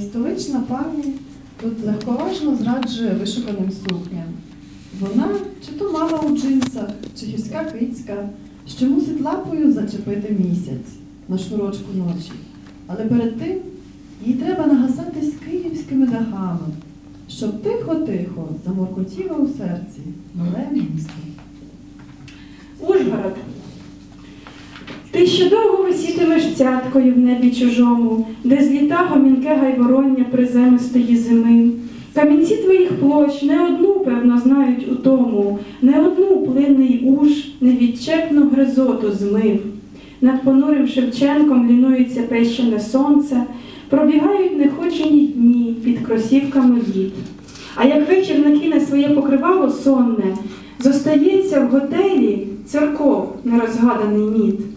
Столична пані тут легковажно зраджує вишуканим сукням. Вона чи то мама у джинсах, чи гірська кицька, що мусить лапою зачепити місяць на шнурочку ночі. Але перед тим їй треба нагасати з київськими дахами, щоб тихо-тихо заморкотіло у серці мале місто. Ужгород. Ти ще довго висітимеш цяткою в небі чужому, де зліта гомінке гайвороння приземистої зими. Камінці твоїх площ не одну, певно, знають у тому, не одну плинний уж невідчепну гризоту змив. Над понурим Шевченком лінується пещене сонце, пробігають нехочені дні під кросівками літ. А як вечір накине своє покривало сонне, зостається в готелі церков нерозгаданий мід.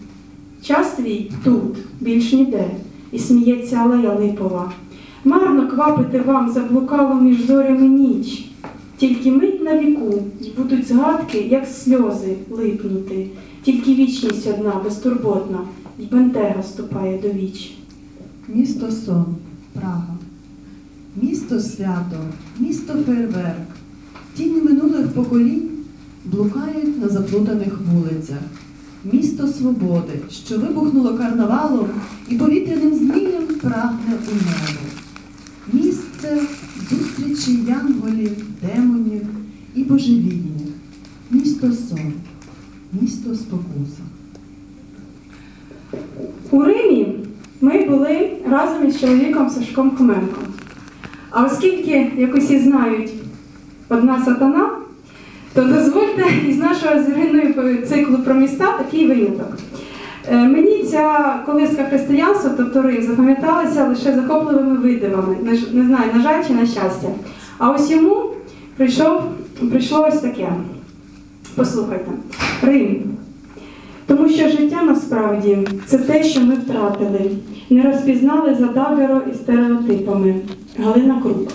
Час твій тут, більш ніде, і сміється алея липова. Марно квапити вам заблукало між зорями ніч. Тільки мить на віку, й будуть згадки, як сльози, липнути. Тільки вічність одна, безтурботна, й бентега ступає до віч. Місто сон, Прага. Місто свято, місто фейерверк. Тіні минулих поколінь блукають на заплутаних вулицях. Місто свободи, що вибухнуло карнавалом і повітряним змієм прагне у небо. Місце зустрічі янголів, демонів і божевільних. Місто сон, місто спокуса. У Римі ми були разом із чоловіком Сашком Хоменком. А оскільки, як усі знають, одна сатана, то дозвольте із нашого з циклу про міста такий виняток. Е, Мені ця колиска християнства, тобто Рим, запам'яталася лише захопливими видивами. Не, не знаю, на жаль чи на щастя. А ось йому прийшов, прийшло ось таке. Послухайте, Рим. Тому що життя насправді це те, що ми втратили, не розпізнали за дагеро і стереотипами. Галина Крук.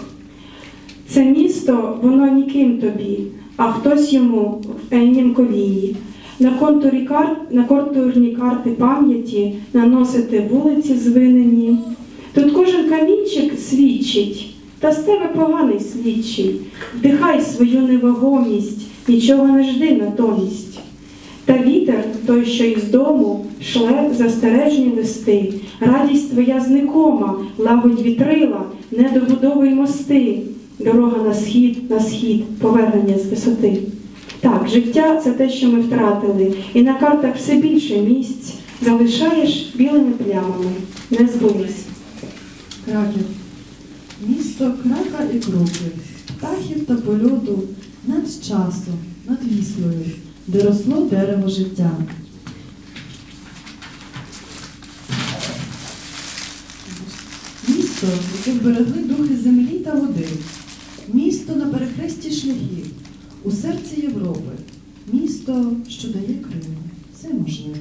Це місто, воно ніким тобі, а хтось йому в еннім колії. На контурі кар... на контурні карти пам'яті наносити вулиці звинені. Тут кожен камінчик свідчить, та з тебе поганий слідчий. Вдихай свою невагомість, нічого не жди натомість. Та вітер, той, що із дому, шле застережні листи. Радість твоя зникома, лагодь вітрила, не добудовуй мости. Дорога на схід, на схід, повернення з висоти. Так, життя це те, що ми втратили, і на картах все більше місць залишаєш білими плямами. Не збулись. Краків. Місто крака і кроки, птахів та польоту над часом, над віслою, де росло дерево життя. Місто, яке вберегли духи землі та води. Місто на перехресті шляхів, у серці Європи. Місто, що дає Крим. Все можливо.